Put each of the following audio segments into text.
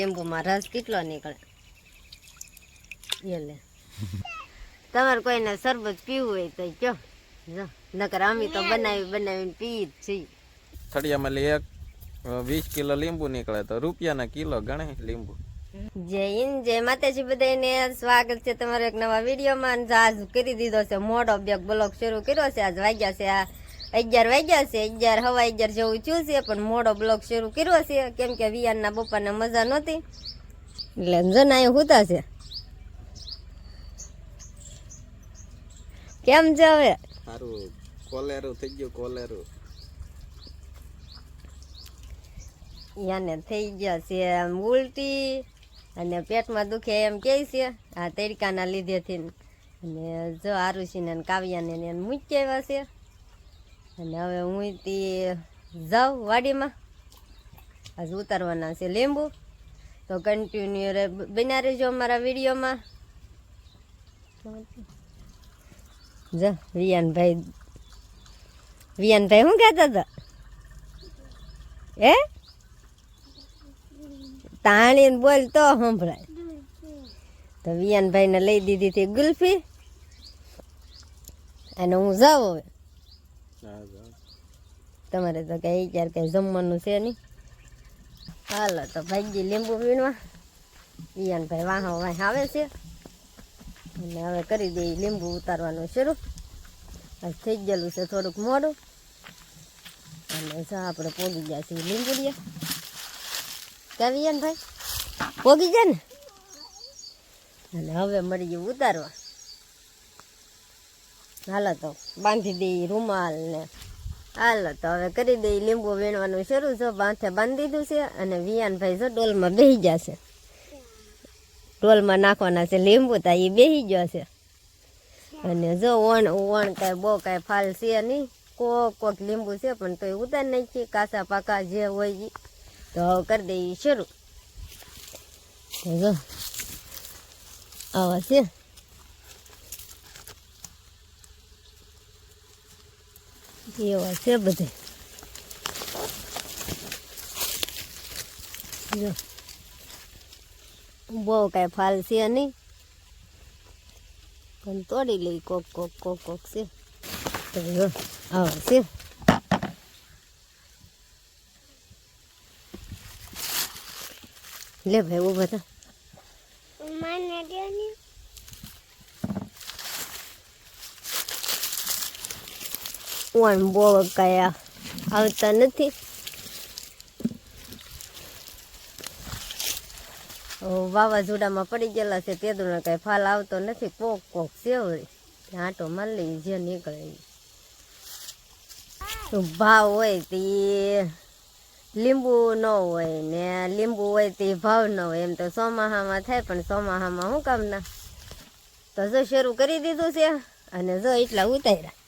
લીંબુમાં રસ કેટલો નીકળે? એટલે તમારે કોઈને શરબત પીવું હોય તો કયો. જો નકર અમે તો બનાવી બનાવીને પી જ છીએ. થળિયામાં લે એક વીસ કિલો લીંબુ નીકળે તો રૂપિયાના કિલો ગણે લીંબુ. જય હિન્દ જય માતાજી બધાને સ્વાગત છે તમારો એક નવા વિડીયોમાં. આજ કરી દીધો છે મોડો બેગ. બ્લોગ શરૂ કર્યો છે. આજ વાગ્યા છે આ અગિયાર વાગ્યા છે અગિયાર હવા અગિયાર જેવું થયું છે પણ મોડો બ્લોગ શરૂ કર્યો છે. કેમ કે વિયાનના પપ્પાને મજા નહોતી. એટલે જના અહીંયા હુતા છે. કેમ છે હવે? સારું કોલેરું થઈ ગયું કોલેરું. યાને થઈ ગયા છે આમ ઉલટી અને પેટમાં દુખે એમ કે છે આ તડકાના લીધેથી. અને જો આરુષીને કાવ્યાને મૂકી આવ્યા છે. અને હવે હું તી જાઉં વાડીમાં. આજે ઉતારવાના છે લીંબુ. તો કન્ટિન્યુ બન્યા રહેજો અમારા વિડીયોમાં. જો, વિયાનભાઈ વિયાનભાઈ શું કહેતા હતા? હે? તાણીને બોલ તો સંભળાય. તો વિયાનભાઈને લઈ દીધી હતી ગુલ્ફી. અને હું જાઉં હવે. તમારે તો કઈ ક્યારે કઈ જમવાનું છે નહીં હાલો તો ભાઈ લીંબુ વીણવા. વિયાનભાઈ વાહો વાહ આવે છે. અને હવે કરી દઈએ લીંબુ ઉતારવાનું શરૂ. થઈ ગયેલું છે થોડુંક મોડું. અને જો આપણે પોગી ગયા છીએ લીંબુડિયા કાવ્યાન ભાઈ? પોગી ગયા ને? અને હવે મળી ગયું ઉતારવા. હાલો તો બાંધી દઈ રૂમાલ ને. હાલો તો હવે કરી દઈ લીંબુ વીણવાનું શરૂ. છે બાંથે બાંધી દીધું છે અને વિયાનભાઈ જો ડોલમાં બેસી જશે ડોલમાં નાખવાના છે લીંબુ તા એ બેસી ગયો છે. અને જો ઓણ ઓણ કાંઈ બહુ કાંઈ ફાલ છે નહીં. કોક કોક લીંબુ છે પણ તોય ઉતાર નાખીએ. કાસા પાકા જે હોય એ તો હવે કરી દઈએ શરૂ. તો જો આવા છે. એવા છે બધે. જો. બહુ કાંઈ ફાલ છે નહીં. પણ તોડી લઈ કોક કોક કોક કોક છે. તો જો, આવા છે. લે ભાઈ ઊભા થા. વણ બહુ કયા આવતા નથી. વાવાઝોડામાં પડી ગયેલા છે તે દુના કઈ ફાલ આવતો નથી. કોક કોક સેવરી. આટો મારી જે નીકળે ભાવ હોય તે લીંબુ ન હોય ને લીંબુ હોય તે ભાવ ન હોય. એમ તો ચોમાહામાં થાય પણ ચોમાહામાં શું કામ ના તો જો શરૂ કરી દીધું છે અને જો એટલા ઉતાર્યા.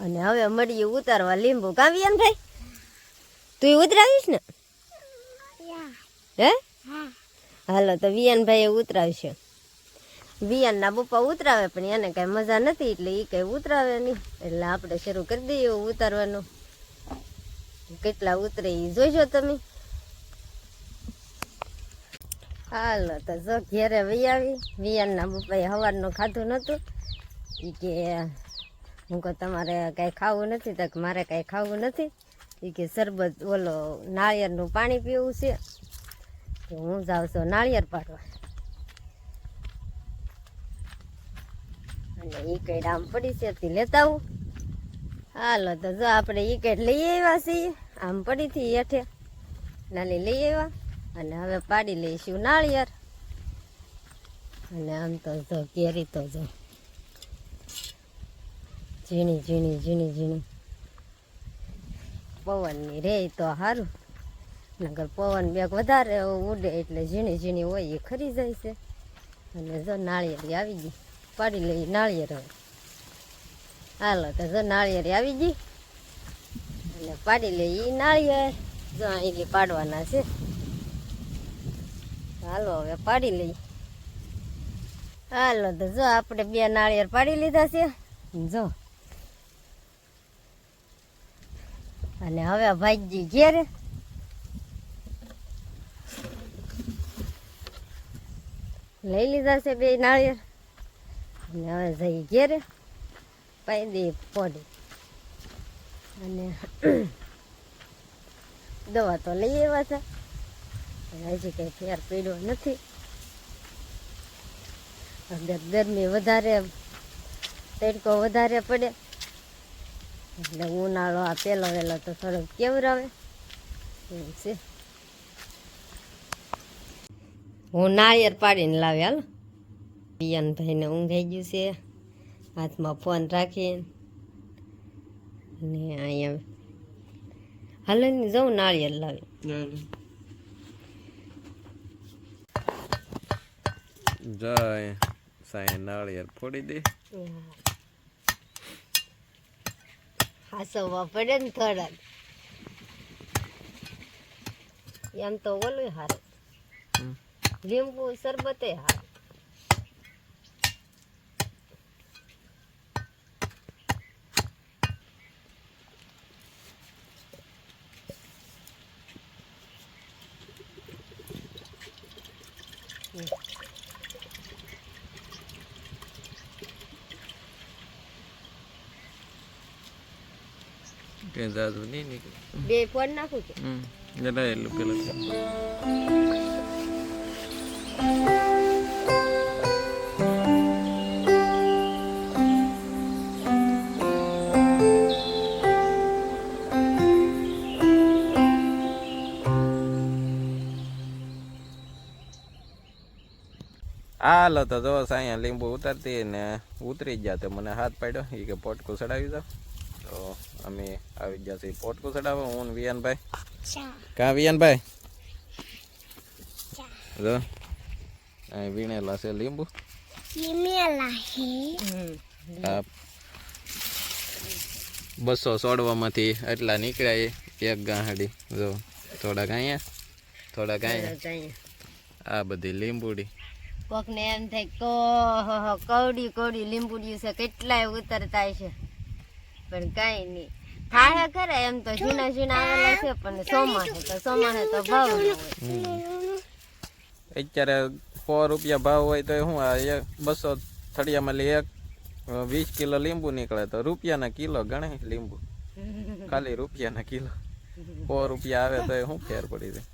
અને હવે મળીએ ઉતારવા લીંબુ કાવ્યાન ભાઈ તું ઉતરાવીશ ને? હે? હાલો, તો વિયાનભાઈ ઉતરાવશે. વિયાનના બપ્પા ઉતરાવે, પણ એને કઈ મજા નથી, એટલે એ કઈ ઉતરાવે નહીં. એટલે આપણે શરૂ કરી દઈએ ઉતારવાનું. કેટલા ઉતરે એ જોઈજો તમે. હાલો, તો જો ઘેરે વૈયાવી વિયાનના પપ્પાએ સવારનું ખાધું નહોતું. એ કે હું કહું, તમારે કાંઈ ખાવું નથી તો મારે કાંઈ ખાવું નથી. એ કે શરબત ઓલો નાળિયેરનું પાણી પીવું છે. તો હું જાઉં છું નાળિયેર પાડવા. અને એ કઈ આમ પડી છે, તે લેતા આવું. હાલો, તો જો આપણે એ કઈ લઈ આવ્યા છીએ. આમ પડી હતી હેઠે. નાલી લઈ આવ્યા. અને હવે પાડી લઈશું નાળિયેર. અને આમ તો જો કેરી તો જો. ઝીણી ઝીણી ઝીણી ઝીણી. પવનની રે તો સારું નગર પવન બેગ વધારે ઉડે એટલે ઝીણી ઝીણી હોય એ ખરી જાય છે. અને જો નાળિયેરી આવી ગઈ, પાડી લઈ નાળિયેર હવે. હાલો, તો જો નાળિયેરી આવી ગઈ, અને પાડી લઈ નાળિયેર. જો અહીંથી પાડવાના છે. હાલો, હવે પાડી લઈ. હાલો, તો જો આપણે બે નાળિયેર પાડી લીધા છે. જો અને હવે ભાઈજી ઘેરે. લઈ લીધા છે બે નાળિયેર. અને હવે જઈ ઘેરે. પાઈ પોડી અને દવા તો લઈ આવ્યા છે. હજી કંઈ ફેર પીડ્યો નથી. ગરમી વધારે, તડકો વધારે પડે. એટલે ઉનાળો આ પેલો વહેલો તો થોડોક કેવરાવે એવું છે. હું નાળિયેર પાડીને લાવે હાલ. પિયાનભાઈને ઊંઘાઈ ગયું છે. હાથમાં ફોન રાખીને. ને અહીંયા હાલે જાઉં જવું નાળિયેર લાવે. જય સાંઈ નાળિયેર ફોડી દે. હાસવવા પડે ને થોડાક. એમ તો ઓલું હારું. લીંબુ શરબતે હારું. કે જાજુ નહીં નીકળે. બે ફોન નાખું કે હમ એટલું પેલા હાલો તો જો સાયા લીંબુ ઉતારતી ને ઉતરી ગયા તો મને હાથ પાડ્યો. એ કે પોટકું ચડાવી દો તો અમે આવી ગયા છીએ પોટકું ચડાવવા. હું વિયાનભાઈ. કા વિયાનભાઈ? જો. અહીં વીણેલા છે લીંબુ. બસો સોડવામાંથી એટલા નીકળ્યા એ એક ગાંહડી. જો થોડાક અહીંયા થોડાક અહીંયા. આ બધી લીંબુડી. કોક ને એમ થાય કો કવડી કવડી લીંબુડી છે કેટલાય ઉતરતા છે પણ કઈ નહીં. થાય ખરા એમ તો ઝીણા ઝીણા આવેલા છે પણ સોમાને તો સોમાને તો ભાવ અત્યારે સો રૂપિયા ભાવ હોય તો શું આ એક બસો થળિયામાં લે એક વીસ કિલો લીંબુ નીકળે તો રૂપિયાના કિલો ગણે લીંબુ. ખાલી રૂપિયાના કિલો. સો રૂપિયા આવે તો શું ફેર પડી જાય?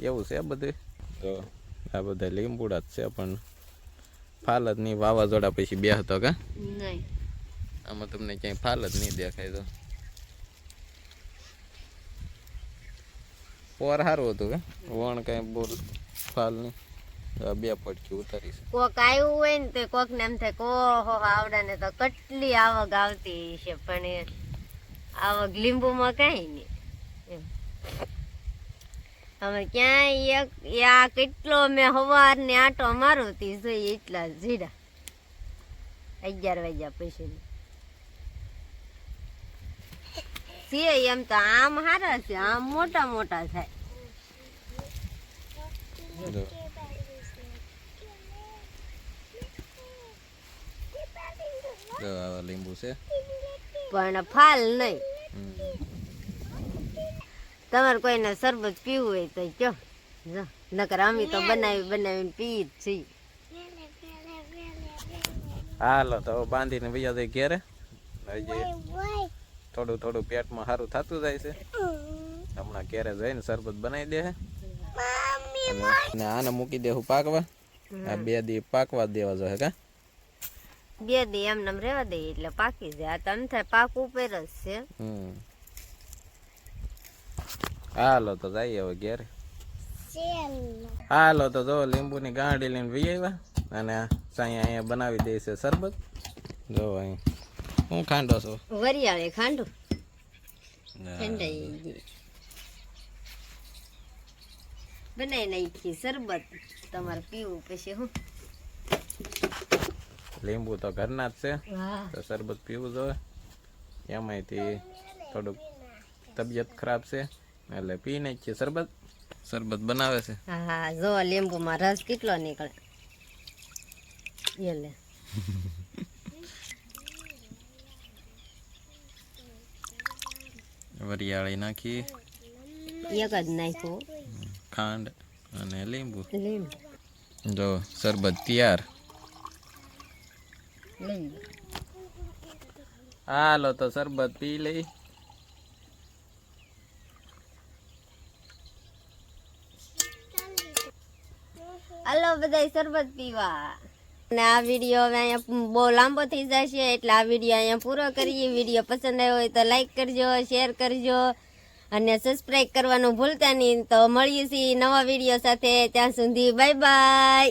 એવું છે બધું? તો આ બધા લીંબુડા જ છે પણ ફાલ જ વાવાઝોડા પછી બેહતો કા? નહીં. આમાં તમને ક્યાંય ફાલ જ નહીં દેખાય તો. પોર સારું હતું કે? વણ કાંઈ બોલ, ફાલ નહીં. બે પટકી ઉતારી છે. કોક આવ્યું હોય ને તો કોક ને એમ થાય કો હો આવડા ને તો કેટલી આવક આવતી છે પણ એ આવક લીંબુમાં કઈ નહીં. હવે ક્યાંય એક, આ કેટલો મેં હવાર ને આટો મારું તી જોઈ એટલા જીરા અગિયાર વાગ્યા પછી. છે એમ તો આમ હારા છે આમ મોટા મોટા થાય આવા લીંબુ છે. પણ ફાલ નહીં. તમારે કોઈને શરબત પીવું હોય તો કયો. જો નકર અમે તો બનાવી બનાવીને પી જ છીએ. હાલો તો બાંધીને બીજા તો ઘેરે. હજી થોડું થોડું પેટમાં સારું થતું જાય છે. હમણાં ક્યારે જઈને શરબત બનાવી દે અને આને મૂકી દેવું પાકવા. આ બે દી પાકવા જ દેવા જોઈએ કા? બે દી એમને રેવા દઈએ એટલે પાકી જાય. આ તમ થાય પાક ઉપર જ છે. હમ. હાલો તો જઈએ હવે ઘેર. હાલો તો જો લીંબુની ગાંડી લઈને વી આવ્યા અને સાંઈ અહીંયા બનાવી દે છે શરબત. જો અહીં. હું ખાંડો છો. વરિયાળે ખાંડું? ઠંડાઈ બનાવી નાખી શરબત તમારે પીવું પછી હું. લીંબુ તો ઘરના જ છે હા. તો શરબત પીવું જોઈએ. એમાંથી થોડુંક તબિયત ખરાબ છે એટલે પી નાખીએ શરબત. શરબત બનાવે છે. હા હા જો લીંબુમાં રસ કેટલો નીકળે. એટલે વરિયાળી નાખી એક જ નાખ્યું. ખાંડ અને લીંબુ. લીંબુ. જો શરબત તૈયાર. હાલો તો શરબત પી લઈ. હાલો બધા શરબત પીવા. અને આ વીડિયો હવે અહીંયા બહુ લાંબો થઈ જશે, એટલે આ વીડિયો અહીંયા પૂરો કરીએ. વીડિયો પસંદ આવ્યો હોય તો લાઈક કરજો શેર કરજો, અને સબસ્ક્રાઈબ કરવાનું ભૂલતા નહીં. તો મળીએ છીએ નવા વીડિયો સાથે. ત્યાં સુધી બાય બાય